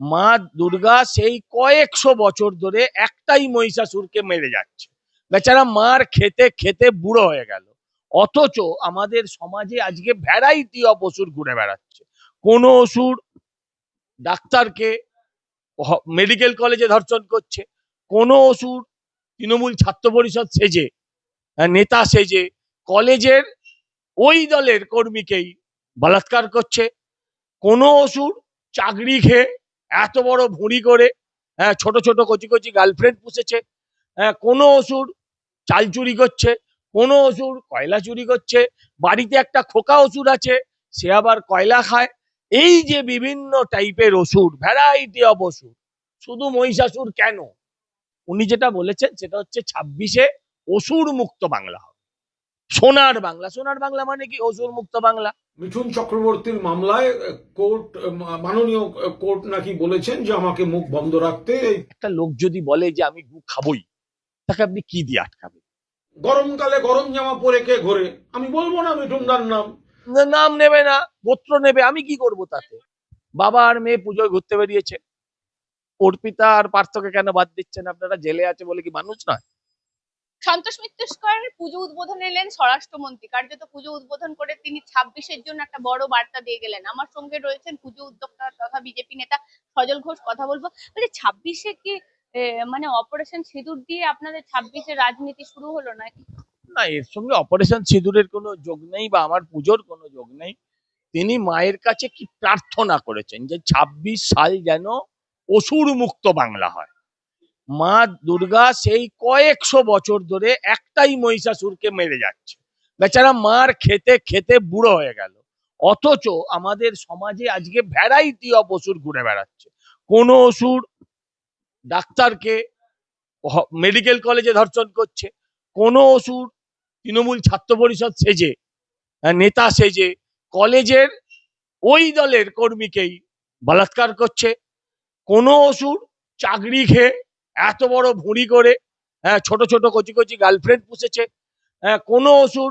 মা দুর্গা সেই কয়েকশো বছর ধরে একটাই মহিষাসুরকে মেরে যাচ্ছে। বেচারা মার খেতে খেতে বুড়ো হয়ে গেল। অথচ আমাদের সমাজে আজকে ভ্যারাইটি অফ অসুর ঘুরে বেড়াচ্ছে। কোনো অসুর ডাক্তারকে মেডিকেল কলেজে ধর্ষণ করছে। কোনো অসুর তৃণমূল ছাত্র পরিষদ সেজে আহ, নেতা সেজে কলেজের ওই দলের কর্মীকেই বলাৎকার করছে। কোনো অসুর চাকরি খেয়ে এত বড় ভুঁড়ি করে হ্যাঁ ছোট ছোট কচি কচি গার্লফ্রেন্ড পুষেছে হ্যাঁ কোনো অসুর চাল চুরি করছে, কোনো অসুর কয়লা চুরি করছে, বাড়িতে একটা খোকা অসুর আছে, সে আবার কয়লা খায়। এই যে বিভিন্ন টাইপের অসুর ভ্যারাইটি অফ অসুর শুধু মহিষাসুর কেন? উনি যেটা বলেছেন সেটা হচ্ছে ছাব্বিশে অসুর মুক্ত বাংলা হবে। সোনার বাংলা সোনার বাংলা মানে কি? অসুর মুক্ত বাংলা। মিঠুন চক্রবর্তীর মামলায় কোর্ট মাননীয় কোর্ট নাকি বলেছেন যে আমাকে মুখ বন্ধ রাখতে একটা লোক যদি বলে যে আমি গু খাবই তাকে আপনি কি দিয়ে আটকাবেন? গরমকালে গরম জামা পরে কে ঘোরে? আমি বলব না মিঠুন দার নাম নাম নেবে না গোত্র নেবে আমি কি করব তাতে? বাবা আর মেয়ে পুজোয় ঘুরতে বেরিয়েছে। অর্পিতা আর পার্থকে কেন বাদ দিচ্ছেন? আপনারা জেলে আছে বলে কি মানুষ নয়? সন্তোষ মিত্রস্কর পুজো উদ্বোধন এলেন স্বরাষ্ট্রমন্ত্রী। কার্যত পুজো উদ্বোধন করে তিনি ছাব্বিশের জন্য একটা বড় বার্তা দিয়ে গেলেন। আমার সঙ্গে রয়েছেন পুজো উদ্যোক্তা তথা বিজেপি নেতা সজল ঘোষ, কথা বলব। বলছে ছাব্বিশে কি মানে অপারেশন সিঁদুর দিয়ে আপনাদের ছাব্বিশে রাজনীতি শুরু হলো না না, এর সঙ্গে অপারেশন সিঁদুরের কোনো যোগ নেই বা আমার পুজোর কোনো যোগ নেই। তিনি মায়ের কাছে কি প্রার্থনা করেছেন যে ছাব্বিশ সাল যেন অসুর মুক্ত বাংলা হয়? মা দুর্গা সেই কয়েকশো বছর ধরে একটাই মহিষাসুরকে মেরে যাচ্ছে। বেচারা মার খেতে খেতে বুড়ো হয়ে গেল। অথচ আমাদের সমাজে আজকে ভ্যারাইটি অফ অসুর ঘুরে বেড়াচ্ছে। কোনো অসুর ডাক্তারকে মেডিকেল কলেজে ধর্ষণ করছে। কোনো অসুর তৃণমূল ছাত্র পরিষদ সেজে নেতা সেজে, কলেজের ওই দলের কর্মীকেই বলাৎকার করছে। কোনো অসুর চাকরি খেয়ে এত বড় ভুঁড়ি করে হ্যাঁ ছোট ছোট কচি কচি গার্লফ্রেন্ড পুষেছে হ্যাঁ কোনো অসুর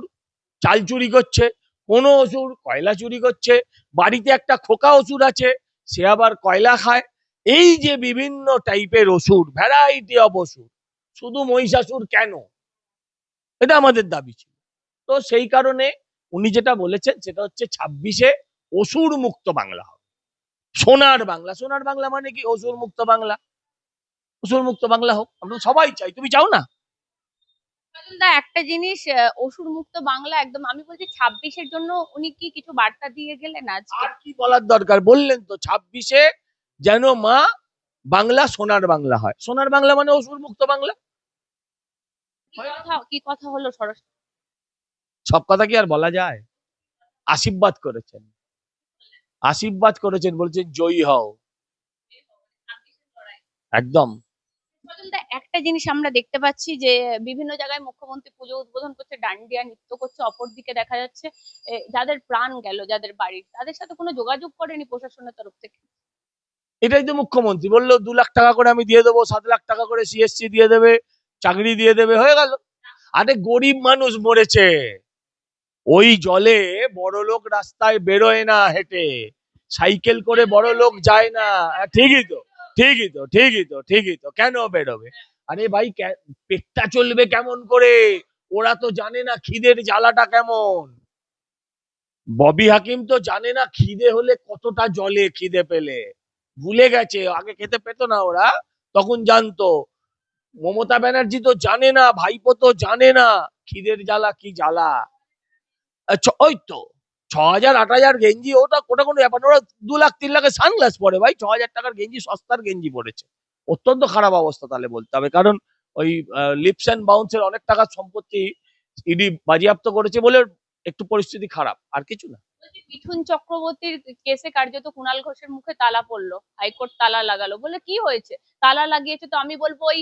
চাল চুরি করছে, কোনো অসুর কয়লা চুরি করছে, বাড়িতে একটা খোকা অসুর আছে, সে আবার কয়লা খায়। এই যে বিভিন্ন টাইপের অসুর ভ্যারাইটি অফ অসুর শুধু মহিষাসুর কেন? এটা আমাদের দাবি ছিল। তো সেই কারণে উনি যেটা বলেছেন, সেটা হচ্ছে ছাব্বিশে অসুর মুক্ত বাংলা হবে। সোনার বাংলা সোনার বাংলা মানে কি? অসুর মুক্ত বাংলা। অসুর মুক্ত বাংলা হোক আমরা সবাই চাই তুমি চাও না? দা একটা জিনিস অসুর মুক্ত বাংলা একদম আমি বলছি ছাব্বিশের জন্য উনি কি কিছু বার্তা দিয়ে গেলেন আজকে? আর কি বলার দরকার? বললেন তো ছাব্বিশে যেন মা বাংলা সোনার বাংলা হয়। সোনার বাংলা মানে অসুর মুক্ত বাংলা? কি কথা কি কথা হলো সরাসরি সব কথা কি আর বলা যায়? আশীর্বাদ করেছেন। আশীর্বাদ করেছেন বলছেন জয়ী হও। একদম। একটা জিনিস আমরা দেখতে পাচ্ছি যে, বিভিন্ন জায়গায় মুখ্যমন্ত্রী পুজো উদ্বোধন করছে, ডান্ডিয়া নৃত্য করছে, অপরদিকে দেখা যাচ্ছে যাদের প্রাণ গেল, যাদের বাড়ির তাদের সাথে কোনো যোগাযোগ করেনি প্রশাসনের তরফ থেকে? এটাই তো মুখ্যমন্ত্রী বলল, দু লাখ টাকা করে আমি দিয়ে দেবো, সাত লাখ টাকা করে সিএসসি দিয়ে দেবে, চাকরি দিয়ে দেবে, হয়ে গেল। আরে গরিব মানুষ মরেছে। ওই জলে বড় লোক রাস্তায় বেরোয় না হেঁটে, সাইকেল করে বড় লোক যায় না। ঠিকই তো ঠিকই তো ঠিকই তো ঠিকই তো, কেন বেরোবে? আরে ভাই পেটটা চলবে কেমন করে? ওরা তো জানে না খিদের জ্বালাটা কেমন। ববি হাকিম তো জানে না খিদে হলে কতটা জলে খিদে পেলে। ভুলে গেছে, আগে খেতে পেতো না ওরা, তখন জানতো। মমতা ব্যানার্জি তো জানে না, ভাইপো তো জানে না খিদের জ্বালা কি জ্বালা। ওই তো, ছ হাজার, আট হাজার গেঞ্জি, ওটা ওটা কোনো ব্যাপার ওরা দু লাখ, তিন লাখের সানগ্লাস পরে ভাই, ছ হাজার টাকার গেঞ্জি, সস্তার গেঞ্জি পড়েছে অত্যন্ত খারাপ অবস্থা তাহলে বলতে হবে। কারণ ওই লিপস অ্যান্ড বাউন্সের অনেক টাকা সম্পত্তি ইডি বাজেয়াপ্ত করেছে বলে একটু পরিস্থিতি খারাপ আর কিছু না। মিঠুন চক্রবর্তীর কেসে কার্যত কুণাল ঘোষের মুখে তালা পড়ল হাইকোর্ট তালা লাগালো। বলে কি হয়েছে? তালা লাগিয়েছে তো আমি বলব ওই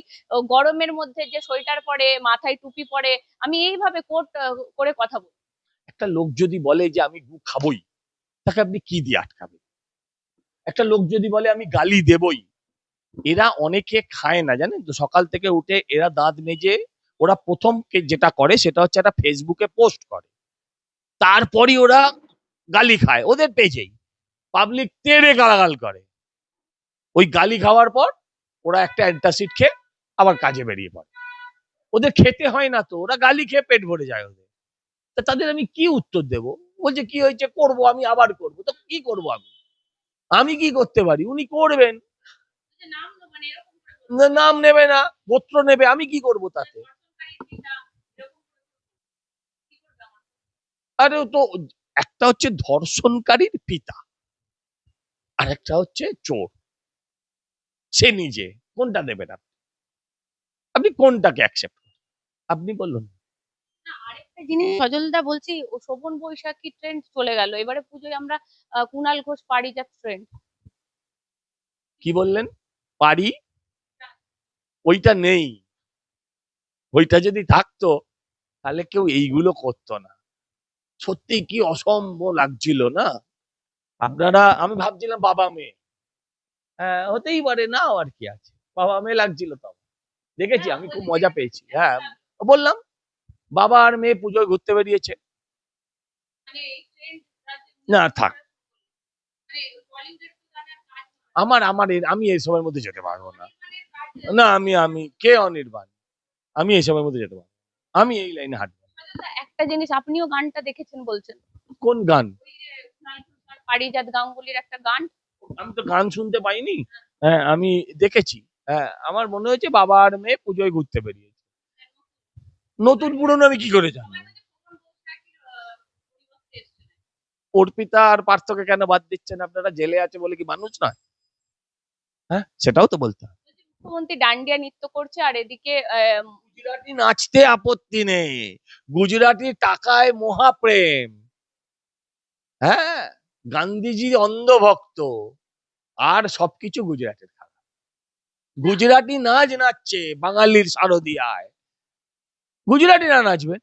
গরমের মধ্যে যে সোয়েটার পরে মাথায় টুপি পরে আমি এইভাবে কোর্ট করে কথা বলব একটা লোক যদি বলে যে আমি গু খাবই তাকে আপনি কি দিয়ে আটকাবেন? একটা লোক যদি বলে আমি গালি দেবই এরা অনেকে খায় না, জানেন তো? সকাল থেকে উঠে এরা দাঁত মেজে ওরা প্রথম যেটা করে সেটা হচ্ছে একটা ফেসবুকে পোস্ট করে। তারপরই ওরা গালি খায়, ওদের পেজেই। পাবলিক তেড়ে গালাগাল করে। ওই গালি খাওয়ার পর ওরা একটা অ্যান্টাসিড খেয়ে আবার কাজে বেরিয়ে পড়ে। ওদের খেতে হয় না তো, ওরা গালি খেয়ে পেট ভরে যায় ওদের। তা তাদের আমি কি উত্তর দেব? বলছে কি হয়েছে করব, আমি আবার করব। তো কি করব আমি? আমি কি করতে পারি? উনি করবেন। নাম নেবে না গোত্র নেবে আমি কি করব তাতে? আরে তো একটা হচ্ছে ধর্ষণকারীর পিতা আর একটা হচ্ছে চোর। সে নিজে কোনটা দেবেন আপনি? আপনি কোনটাকে অ্যাকসেপ্ট আপনি বলুন। না, আরেকটা জিনিস সজলদা বলছি ও শোভন বৈশাখী ট্রেন্ড চলে গেল। এবারে পুজোয় আমরা আহ, কুণাল ঘোষ পারিজাত ট্রেন্ড কি বললেন? পারি? ওইটা নেই। ওইটা যদি থাকতো, তাহলে কেউ এইগুলো করতো না। সত্যি কি অসম্ভব লাগছিল না? আপনারা, আমি ভাবছিলাম বাবা মেয়ে। হ্যাঁ হতেই পারে না আর কি আছে। বাবা মেয়ে লাগছিল তো দেখেছি, আমি খুব মজা পেয়েছি। হ্যাঁ বললাম, বাবা আর মেয়ে পুজোয় ঘুরতে বেরিয়েছে। না, থাক। আমার আমার আমি এই এইসবের মধ্যে যেতে পারব না। না আমি আমি কে অনির্বাণ? আমি এইসবের মধ্যে যেতে পারব আমি এই লাইনে হাঁটবো একটা জিনিস আপনিও গানটা দেখেছেন বলছেন। কোন গান? পারিজাত গাঙ্গুলির একটা গান। আমি তো গান শুনতে পাইনি। হ্যাঁ আমি দেখেছি। হ্যাঁ আমার মনে হয়েছে বাবা আর মেয়ে পুজোয় ঘুরতে বেরিয়েছে। নতুন পুরনো আমি কি করে জানব অর্পিতা আর পার্থকে কেন বাদ দিচ্ছেন? আপনারা জেলে আছে বলে কি মানুষ নয়? হ্যাঁ? সেটাও তো বলতে হবে। মুখ্যমন্ত্রী ডান্ডিয়া নৃত্য করছে আর এদিকে আহ, গুজরাটি নাচতে আপত্তি নেই। গুজরাটি টাকায় মহাপ্রেম। হ্যাঁ গান্ধীজি অন্ধভক্ত। আর সবকিছু গুজরাটের খেলা গুজরাটি নাচ নাচছে বাঙালির শারদিয়ায়। গুজরাটিরা নাচবে।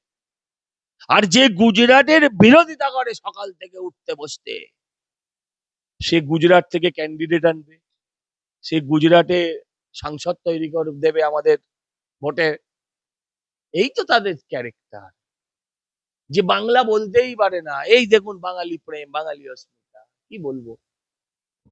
আর যে গুজরাটের বিরোধিতা করে সকাল থেকে উঠতে বসতে সে গুজরাট থেকে ক্যান্ডিডেট আনবে। সে গুজরাটে সাংসদ তৈরি করে, দেবে আমাদের ভোটে। এই তো তাদের ক্যারেক্টার যে বাংলা বলতেই পারে না। এই দেখুন বাঙালি প্রেম, বাঙালি অস্মিতা। কি বলব?